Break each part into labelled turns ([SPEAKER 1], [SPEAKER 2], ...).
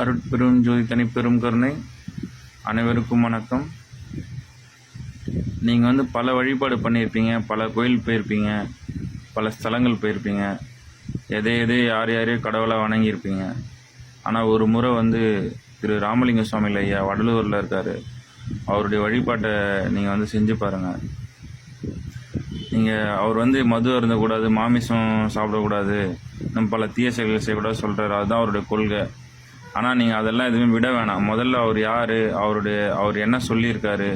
[SPEAKER 1] அருட்பெரும் ஜோதி தனிப்பெரும் கருணை. அனைவருக்கும் வணக்கம். நீங்கள் வந்து பல வழிபாடு பண்ணியிருப்பீங்க பல கோயில் போயிருப்பீங்க பல ஸ்தலங்கள் போயிருப்பீங்க. எதை எதை யார் யாரையோ கடவுளாக வணங்கியிருப்பீங்க. ஆனால் ஒரு முறை வந்து திரு ராமலிங்க சுவாமியில் ஐயா வடலூரில் இருக்கார். அவருடைய வழிபாட்டை நீங்கள் வந்து செஞ்சு பாருங்கள் நீங்கள் அவர் வந்து மது அருந்தக்கூடாது மாமிசம் சாப்பிடக்கூடாது நம்ம பல தீய செயல்கள் செய்யக்கூடாது சொல்கிறாரு அதுதான் அவருடைய கொள்கை. ஆனால் நீங்கள் அதெல்லாம் எதுவுமே விட வேணாம். முதல்ல அவர் யார்? அவருடைய அவர் என்ன சொல்லியிருக்காரு?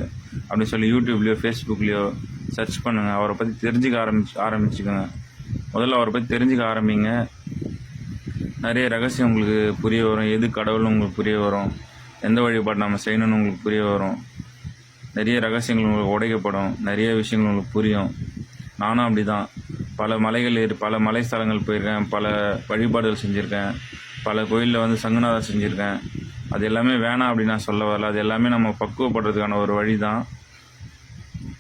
[SPEAKER 1] அப்படின்னு சொல்லி யூடியூப்லேயோ ஃபேஸ்புக்லேயோ சர்ச் பண்ணுங்கள் அவரை பற்றி தெரிஞ்சுக்க ஆரம்பிச்சு ஆரம்பிச்சுக்கோங்க. முதல்ல அவரை பற்றி தெரிஞ்சுக்க ஆரம்பிங்க. நிறைய ரகசியம் உங்களுக்கு புரிய வரும். எது கடவுள்னு உங்களுக்கு புரிய வரும்? எந்த வழிபாடு நம்ம செய்யணும்னு உங்களுக்கு புரிய வரும்? நிறைய ரகசியங்கள் உங்களுக்கு உடைக்கப்படும். நிறைய விஷயங்கள் உங்களுக்கு புரியும். நானும் அப்படி தான் பல மலைகள் ஏறி பல மலை ஸ்தலங்கள் போயிருக்கேன். பல வழிபாடுகள் செஞ்சுருக்கேன். பல கோயிலில் வந்து சங்குநாதம் செஞ்சுருக்கேன். அது எல்லாமே வேணாம் அப்படின்னு நான் சொல்ல வரல. அது எல்லாமே நம்ம பக்குவப்படுறதுக்கான ஒரு வழி தான்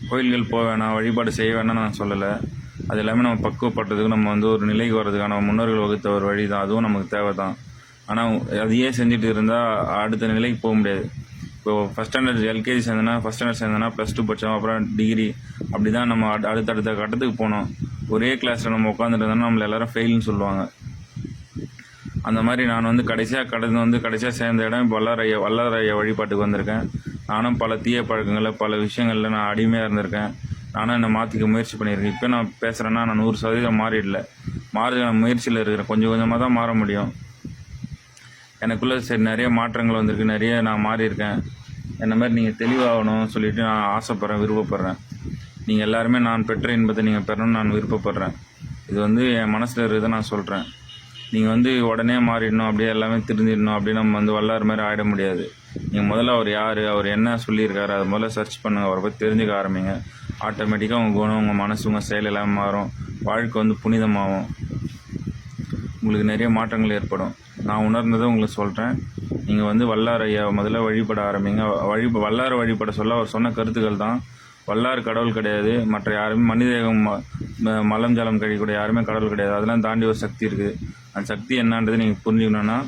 [SPEAKER 1] கோயில்கள் போக வேணாம் வழிபாடு செய்ய வேணாம்னு நான் சொல்லலை. அது எல்லாமே நம்ம பக்குவப்படுறதுக்கு நம்ம வந்து ஒரு நிலைக்கு வர்றதுக்கான முன்னோர்கள் வகுத்த ஒரு வழி தான் அதுவும் நமக்கு தேவை தான் ஆனால் அதையே செஞ்சுட்டு இருந்தால் அடுத்த நிலைக்கு போக முடியாது. இப்போ ஃபஸ்ட் ஸ்டாண்டர்ட் எல்கேஜி சேர்ந்தனா ஃபஸ்ட் ஸ்டாண்டர்ட் சேர்ந்தனா ப்ளஸ் டூ படித்தோம் அப்புறம் டிகிரி அப்படி தான் நம்ம அடு- அடுத்தடுத்த கட்டத்துக்கு போனோம். ஒரே கிளாஸில் நம்ம உட்காந்துட்டு இருந்தோம்னா நம்மளை எல்லாரும் ஃபெயில்னு சொல்லுவாங்க. அந்த மாதிரி நான் வந்து கடைசியாக கடந்து வந்து கடைசியாக சேர்ந்த இடம் வல்லாரைய வல்லாரைய வழிபாட்டுக்கு வந்திருக்கேன். நானும் பல தீய பழக்கங்களில் பல விஷயங்களில் நான் அடிமையாக இருந்திருக்கேன். நானும் என்னை மாற்றிக்க முயற்சி பண்ணியிருக்கேன். இப்போ நான் பேசுகிறேன்னா நான் நூறு சதவீதம் மாறிடல. மாறுதல் முயற்சியில் இருக்கிறேன். கொஞ்சம் கொஞ்சமாக தான் மாற முடியும். எனக்குள்ளே சரி நிறைய மாற்றங்கள் வந்திருக்கு. நிறைய நான் மாறியிருக்கேன். என்ன மாதிரி நீங்கள் தெளிவாகணும் சொல்லிட்டு நான் ஆசைப்பட்றேன் விருப்பப்படுறேன். நீங்கள் எல்லாருமே நான் பெற்ற இன்பத்தை நீங்கள் பெறணும்னு நான் விருப்பப்படுறேன். இது வந்து என் மனசில் இருக்கிறத நான் சொல்கிறேன் நீங்கள் வந்து உடனே மாறிடணும் அப்படியே எல்லாமே திருந்திடணும் அப்படி நம்ம வந்து வல்லாறு மாதிரி ஆகிட முடியாது. நீங்கள் முதல்ல அவர் யார் அவர் என்ன சொல்லியிருக்காரு அதை முதல்ல சர்ச் பண்ணுங்கள் அவரை பற்றி தெரிஞ்சுக்க ஆரம்பிங்க. ஆட்டோமேட்டிக்காக உங்கள் குணம் உங்கள் மனசு உங்கள் செயல் எல்லாமே மாறும். வாழ்க்கை வந்து புனிதமாகும். உங்களுக்கு நிறைய மாற்றங்கள் ஏற்படும். நான் உணர்ந்ததை உங்களுக்கு சொல்கிறேன் நீங்கள் வந்து வல்லார் ஐயா முதல்ல வழிபட ஆரம்பிங்க. வழி வல்லார வழிபட சொல்ல அவர் சொன்ன கருத்துக்கள் தான். வல்லார் கடவுள் கிடையாது. மற்ற யாருமே மனிதேகம் ம- மலம் ஜலம் கழிக்கூடிய யாருமே கடவுள் கிடையாது. அதெல்லாம் தாண்டி ஒரு சக்தி இருக்குது அந்த சக்தி என்னன்றது நீங்கள் புரிஞ்சுக்கணுன்னா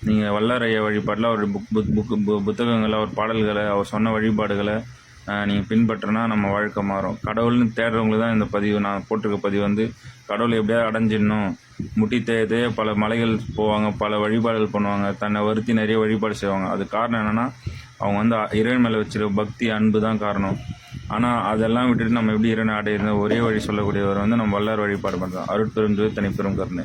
[SPEAKER 1] நீங்கள் வல்லாரைய வழிபாட்டில் அவர் புக் புக் புக்கு பு- புத்தகங்களை அவர் பாடல்களை அவர் சொன்ன வழிபாடுகளை நீங்கள் பின்பற்றினா நம்ம வாழ்க்கை மாறும். கடவுள்னு தேடுறவங்களுக்கு தான் இந்த பதிவு நான் போட்டிருக்க பதிவு வந்து கடவுளை எப்படியாவது அடைஞ்சிடணும். முட்டி தேய பல மலைகள் போவாங்க பல வழிபாடுகள் பண்ணுவாங்க தன்னை வருத்தி நிறைய வழிபாடு செய்வாங்க. அது காரணம் என்னென்னா அவங்க வந்து இறைவன் மேலே வச்சிருக்க பக்தி அன்பு தான் காரணம். ஆனால் அதெல்லாம் விட்டுட்டு நம்ம எப்படி இறைவனை அடையிறது? ஒரே வழி சொல்லக்கூடியவர் வந்து நம்ம வல்லார் வழிபாடு பண்ணுறோம் அருட்பெரும் ஜோதி தனிப்பெரும் கருணை.